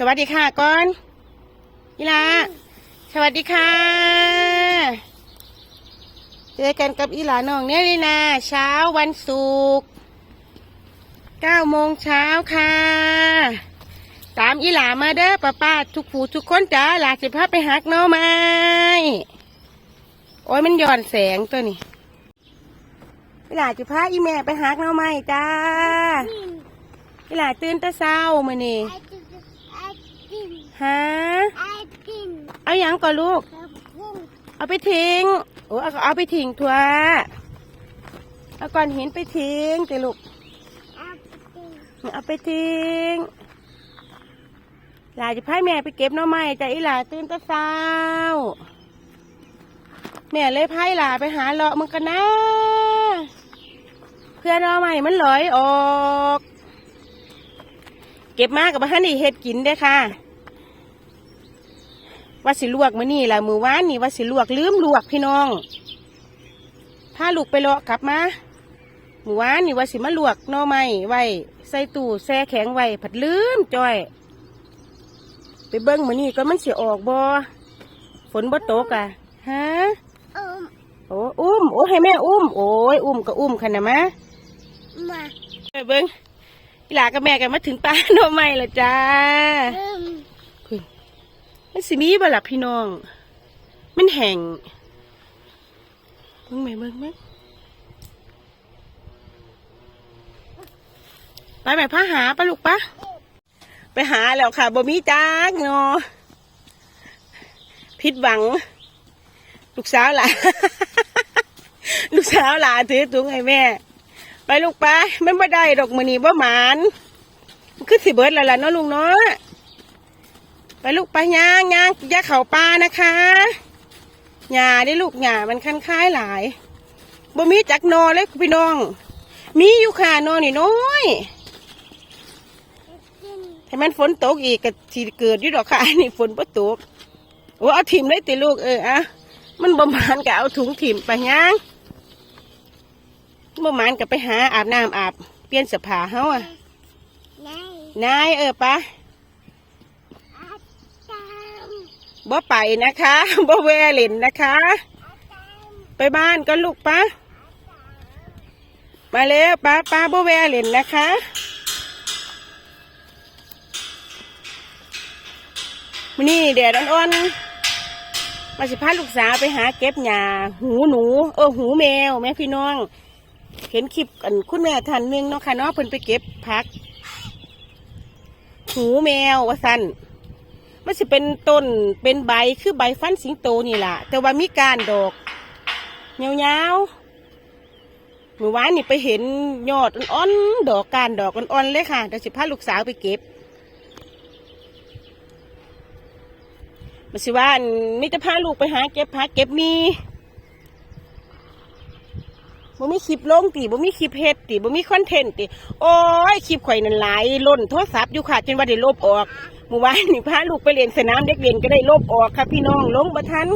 สวัสดีค่ะก่อนอีลาสวัสดีค่ะ เจอกันกับอีหลาน้องเนี่ยลีนาเช้าวันศุกร์เก้าโมงเช้าค่ะ ตามอีหลามาเด้อป้าป้าทุกผู้ทุกคนจ้าหลาสิพาไปหักน่อไม้โอ้ยมันย่อนแสงตัวนี้อีหลาจะพาอีแม่ไปหักน่อไม้จ้าอีหลาตื่นตะเช้ามื้อนี้ ฮะเอาหยังก่อนลูกเอาไปทิ้งโอ้เอาเอาไปทิ้งทัวเอาก้อนหินไปทิ้งแต่ลูกเอาไปทิ้งหลาจะพาแม่ไปเก็บหน่อไม้จ้ะอีหลาตื่นแตะเช้าแม่เลยพายหลาไปหาเลาะมันกันนะเพื่อหน่อไม้มันลอยออก เก็บมากับบ้านนี่เฮ็ดกินเด้อค่ะ ว่าสิลวกมื้อนี่ล่ะมื้อวานนี่ว่าสิลวกลืมลวกพี่น้องพาลูกไปเลาะกลับมามื้อวานนี่ว่าสิมาลวกหน่อไม้ไว้ใส่ตู้แช่แข็งไว้ผัดลืมจ้อย ไปเบิ่งมื้อนี้ก็มันสิออกบ่ฝนบ่ตกอะฮะโอ้อุ้มโอ้ให้แม่อุ้มโอ้ยอุ้มก็อุ้มคันน่ะมะไปเบิ่งอีหลากับแม่กันมาถึงป้าหน่อไม้แล้วจ้า มันสิมีบ่ล่ะพี่น้อง มันแห้งเบิ่งไหมเบิ่งไหมไปไหมพาหาปะลูกปะไปหาแล้วค่ะบ่มีจักเนาะผิดหวัง ลูกสาวหล่ะลูกสาวหล่ะถือถุงให้แม่ ไปลูกไปมันบ่ได้ดอกมือนี้บ่หมานมันคือสิเบิดแล้วล่ะเนาะลุงเนาะ ไปลูกไปย่างย่างอย่าเข่าปลานะคะหญ้าได้ลูกหญ้ามันคันคล้ายหลายบ่มีจักนอเลยพี่น้อง มีอยู่ค่ะนอนี่น้อยถ้ามันฝนตกอีกก็สิเกิดอยู่ดอกค่ะนี่ฝนบ่ตกโอ้เอาถิ่มเลยติลูกเอออะมันบ่หมานก็เอาถุงถิ่มไปย่างบ่หมานก็ไปหาอาบน้ำอาบ เปลี่ยนเสื้อผ้าเฮาอะนายเออปะ บ่ไปนะคะบ่แวเล่นนะคะ ไปบ้านก็ลูกปะมาเร็วป้าป้าบ่แวเล่นนะคะมื้อนี่แดดอ่อนๆมาสิพาลูกสาวไปหาเก็บหญ้าหูหนู เออหูแมวแม่พี่น้อง เห็นคลิปกันคุณแม่ท่านนึงเนาะค่ะเนาะเพิ่นไปเก็บผัก หูแมวว่าสั่น มันสิเป็นต้นเป็นใบคือใบฟันสิงโตนี่แหละแต่ว่ามีการดอกยาวๆเมื่อวานนี่ไปเห็นยอดอ่อนๆดอกการดอกอ่อนๆเลยค่ะเดี๋ยวสิพาลูกสาวไปเก็บมันสิว่ามิจะพาลูกไปหาเก็บผักเก็บมีบ่มีคลิปลงติบ่มีคลิปเฮ็ดติบ่มีคอนเทนต์ติ โอ้ย คลิปข่อยนั่นหลาย ล้นโทรศัพท์อยู่ค่ะ จนว่าได้ลบออก เมื่อวานนี่พาลูกไปเรียนสนามเด็กเรียนก็ได้ลบออกค่ะพี่น้องลงบัทัน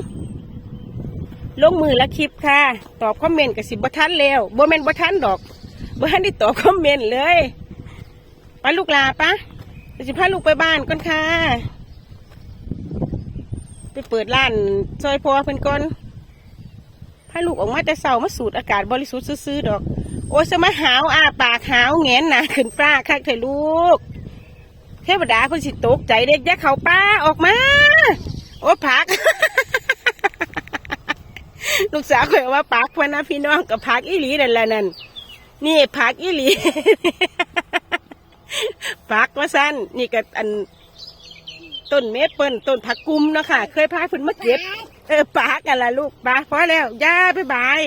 ลงมือละคลิปค่ะ ตอบคอมเมนต์กับสิบบัทันแล้วบ่แมนบัทันดอกบ่ทันได้ตอบคอมเมนต์เลยไปลูกลาปะสิพาลูกไปบ้านก่อนค่ะ ไปเปิดร้านซอยพอเพิ่นก่อนพาลูกออกมาแต่เช้ามาสูดอากาศบริสุทธิ์ซื่อๆดอก โอ้สมาหาวอาปากหาวแงนหนาขึ้นฟ้าคักเถอะลูก เทวดาเพิ่นสิตกใจเด็กยักเขาป้าออกมา โอ้ผัก ลูกสาวเคยว่าผักพนะพี่น้องกับผักอีหลีนั่นแหละนั่นนี่ผักอีหลีผักว่าสั้นนี่ก็อันต้นเมเปิ้นต้นผักกุมนะค่ะเคยพาเพิ่นมาเก็บ เออปากกันละลูกปากพอแล้วย่าไปบาย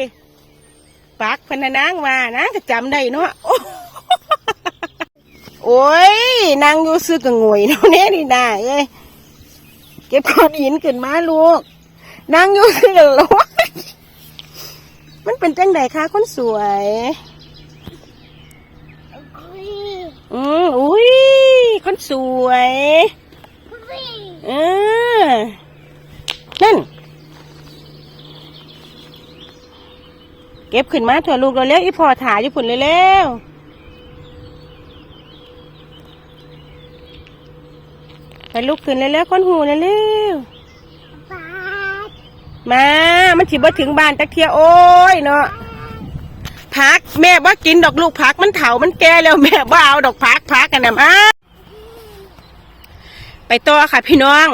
ปากพนนนางว่านะก็จำได้เนาะ โอ้ยนางอยู่ซื้อกับงวยเนาะเนี่ยนี่นาเอ้ยเก็บก้อนหินขึ้นมาลูกนางอยู่ซื้อกับโลกมันเป็นจังไดคะคนสวย อืมอุ้ยคนสวยเออนั่น เก็บขึ้นมาเถอะลูกเราเร็วอีพอถ่ายอยู่พุ่นเร็วๆ ไปลุกขึ้นเร็วๆก้นหูเร็วป้าๆมามันสิบ่ถึงบ้านตะเคียโอ้ยเนาะพักแม่บ่กินดอกลูกพักมันเถามันแก่แล้วแม่บ่เอาดอกพักพักกันนะมาไปต่อค่ะพี่น้อง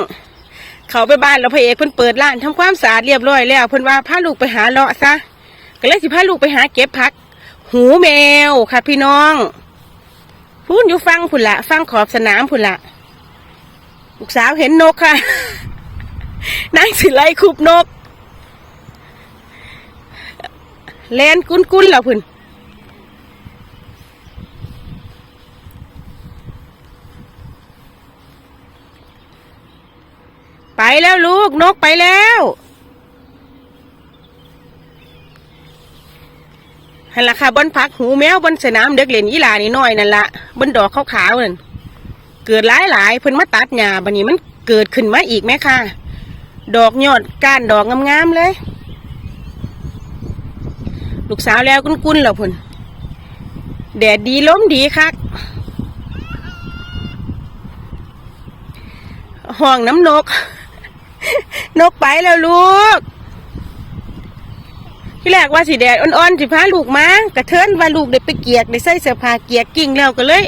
เขาไปบ้านแล้วพระเอกเพิ่นเปิดร้านทำความสะอาดเรียบร้อยแล้วเพิ่นว่าพาลูกไปหาเลาะซะก็เลยสิพาลูกไปหาเก็บผัก หูแมวค่ะพี่น้องพูนอยู่ฟังพุ่นละฟังขอบสนามพุ่นละ ลูกสาวเห็นนกค่ะนางสิไลคุบนกแลนกุ้นกุ้นๆแล้วพุ่นไปแล้วลูกนกไปแล้วหันละค่ะบนพักหูแมวบนสนามเด็กเล่นอีหลานี่น้อยนั่นละบนดอกขาวๆนั่น เกิดหลายหลายๆเพิ่นมาตัดหญ้าบัดนี้มันเกิดขึ้นมาอีกไหมค่ะ ดอกยอดก้านดอกงามๆเลย ลูกสาวแล้วกุ้นๆแล้วพุ่นแดดดีล้มดีคักห้องน้ำนก นกไปแล้วลูก ที่แรกว่าสีแดดอ่อนๆสิพาลูกมากระเทินว่าลูกได้ไปเกียกได้ใส่เสื้อผ้าเกียกกิ่งแล้วก็เลย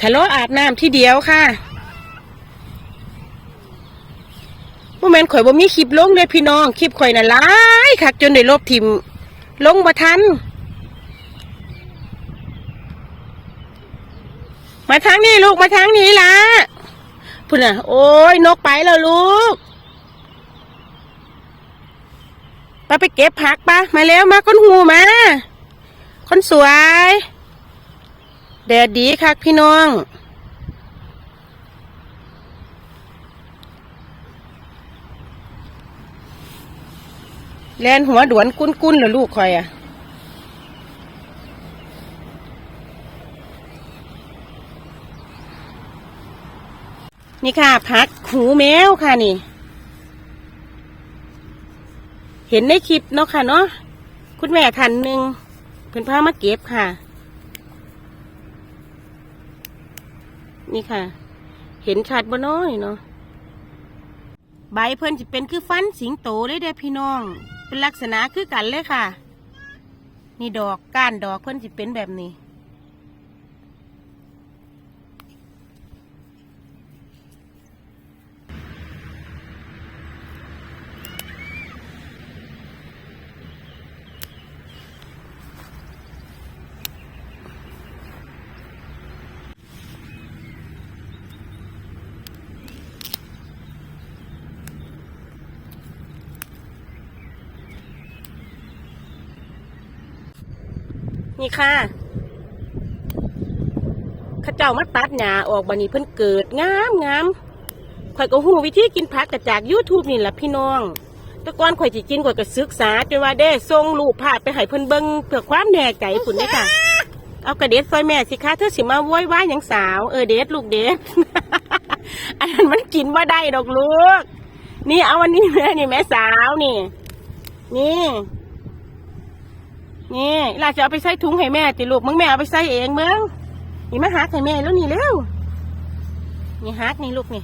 ทะเลาะอาบน้ำที่เดียวค่ะโมเมนข่อยบ่มีคลิปลงเลยพี่น้อง คลิปข่อยน่ะหลายคักจนได้ลบทิมลงบ่ทัน มาทางนี้ลูกมาทางนี้ละพุ่นน่ะ โอ้ยนกไปแล้วลูกไปไปเก็บผักปะมาแล้วมาคนหูมาคนสวย แดดดีคักพี่น้องแลนหัวดวนกุ้นๆเหรอลูกคอยอะนี่ค่ะพักหูแมวค่ะนี่ เห็นในคลิปเนาะค่ะเนาะคุณแม่ท่านหนึ่งเพิ่นพามาเก็บค่ะ นี่ค่ะ เห็นชัดบ่น้อยเนาะใบเพิ่นจะเป็นคือฟันสิงโตเลยเด้พี่น้อง เป็นลักษณะคือกันเลยค่ะ นี่ดอกก้านดอกเพิ่นจะเป็นแบบนี้ นี่ค่ะข้าเจ้ามาตัดหญ้าออกบันนี้เพิ่นเกิดงามงามข่อยก็หูวิธีกินผักกระจาก YouTube นี่แหละพี่น้อง แต่ก่อนข่อยสิกินข่อยก็ศึกษาจนว่าได้ส่งรูปภาพไปให้เพิ่นเบิ่งเพื่อความแน่ใจพุ่นเด้อค่ะ เอากระเด็ดซอยแม่สิคะเธอสิมาโว้ยว่าหยังสาวเออเด็ดลูกเด็ด อันนั้นมันกินว่าได้ดอกลูก นี่เอาวันนี้แม่นี่แม่สาวนี่ นี่ นี่ลาจะเอาไปใส่ถุงให้แม่ติลูกมึงแม่เอาไปใส่เองมึงนี่มาหักให้แม่แล้วนี่เร็วนี่หักนี่ลูกนี่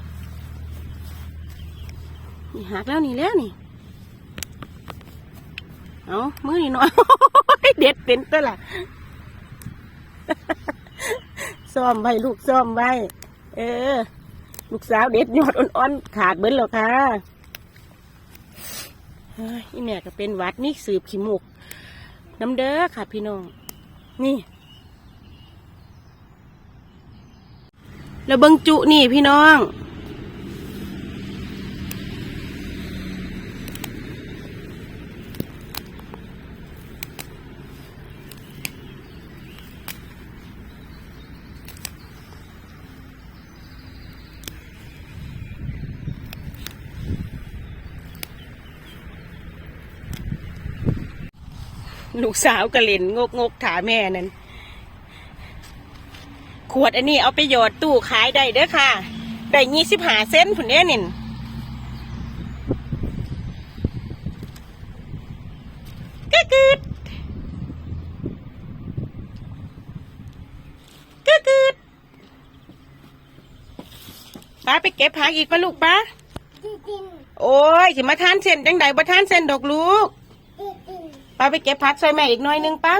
นี่หักแล้วนี่แล้วนี่เอามือนี่หน่อยเด็ดเป็นตัวละซ่อมไว้ลูกซ่อมไว้เออ ลูกสาวเด็ดยอดอ่อนๆขาดเบิ้ลแล้วค่ะเฮ้ยอีแม่ก็เป็นวัดนี่สืบขี้มูก น้ำเด้อค่ะพี่น้อง นี่แล้วเบิงจุนี่พี่น้อง ลูกสาวก็เล่นงกงกๆถาแม่นั่นขวดอันนี้เอาไปหยอดตู้ขายได้เด้อค่ะ ได้ยี่สิบหาเซนผุนเด้นินกึกกึดกึกกึดป้าไปเก็บผักอีกปะลูกป้าดิดินโอ้ยสิมาทานเส้นจังใดบ่ทานเส้นดอกลูกดิดิน ป้าไปเก็บผักช่วยแม่อีกหน่อยหนึงป้า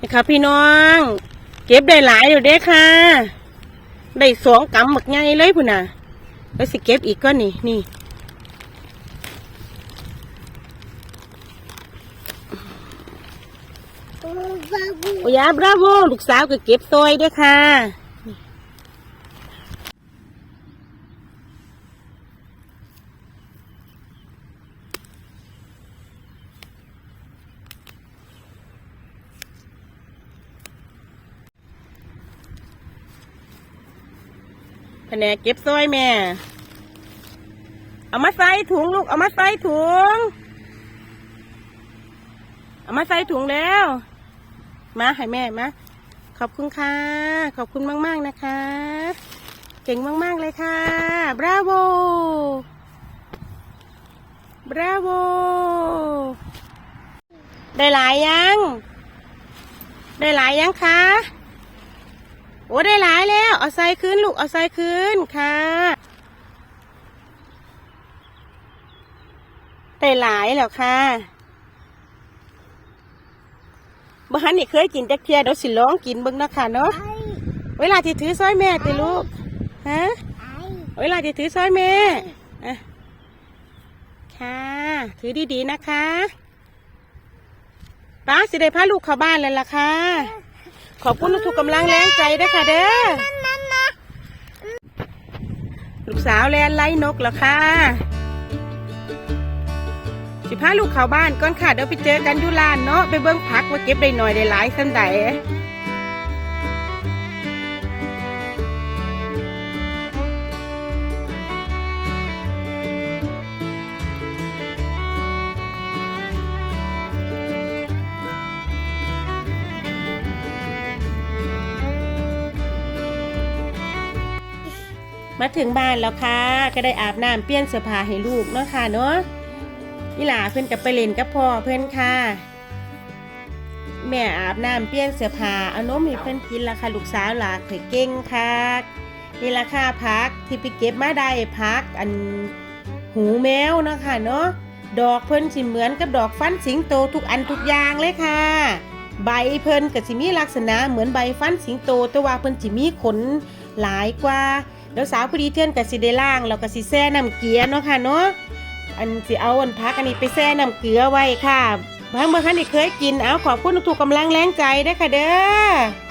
นี่ค่ะพี่น้อง เก็บได้หลายอยู่เด้ค่ะ ได้สองกำหมึกใหญ่เลยพุ่นน่ะแล้วสิเก็บอีกก็นี่นี่ โอ้บาบู โอ้ยาบราโวลูกสาวก็เก็บซอยด้วยค่ะแผนกเก็บซอยแม่ เอามาใส่ถุงลูก เอามาใส่ถุง เอามาใส่ถุงแล้ว มาให้แม่มาขอบคุณค่ะ ขอบคุณมาก ๆ นะคะ เก่งมาก ๆ เลยค่ะ บราโว บราโว ได้หลายยัง ได้หลายยังคะโอ้ได้หลายแล้ว เอาใส่คืนลูก เอาใส่คืนค่ะได้หลายแล้วค่ะ บ้านนี่เคยกินจักเทียเดี๋ยวสิลองกินเบิ่งเนาะค่ะเนาะไอ้เวลาที่ถือซอยแม่ติลูกฮะไอ้เวลาที่ถือซอยแม่อะค่ะ ถือดีๆนะคะป้าสิได้พาลูกเข้าบ้านแล้วล่ะค่ะ ขอบคุณทุกๆกำลังแรงใจด้วยค่ะเด้อนั่นนะลูกสาวแลนไล่นกแล้วค่ะ สิพาลูกเข้าบ้านก่อนค่ะเดี๋ยวไปเจอกันยุลานเนาะไปเบิ้งพักว่าเก็บได้หน่อยได้หลายสันใดมาถึงบ้านแล้วค่ะ ก็ได้อาบน้ำเปลี่ยนเสื้อผ้าให้ลูกเนาะค่ะเนาะ นี่หลาเพื่อนกับไปเล่นกับพ่อเพื่อนค่ะ แม่อาบน้ำเปลี่ยนเสื้อผ้าเอานมให้เพื่อนกินละค่ะลูกสาวหลาเคยเก่งค่ะนี่ละค่ะพักที่ไปเก็บมาได้พักอันหูแมวเนาะค่ะเนาะดอกเพิ่นสิเหมือนกับดอกฟันสิงโตทุกอันทุกอย่างเลยค่ะ ใบเพิ่นก็สิมีลักษณะเหมือนใบฟันสิงโต แต่ว่าเพิ่นสิมีขนหลายกว่า แล้วสาวพอดีเทื่อนกับสิได้ล่างแล้วก็สิแซ่น้ำเกลือเนาะค่ะเนาะ อันสิเอาอันพักอันนี้ไปแช่น้ำเกลือไว้ค่ะบางเมื่อคันได้เคยกินเอาขอบคุณทุกๆกำลังแรงใจได้ค่ะเด้อ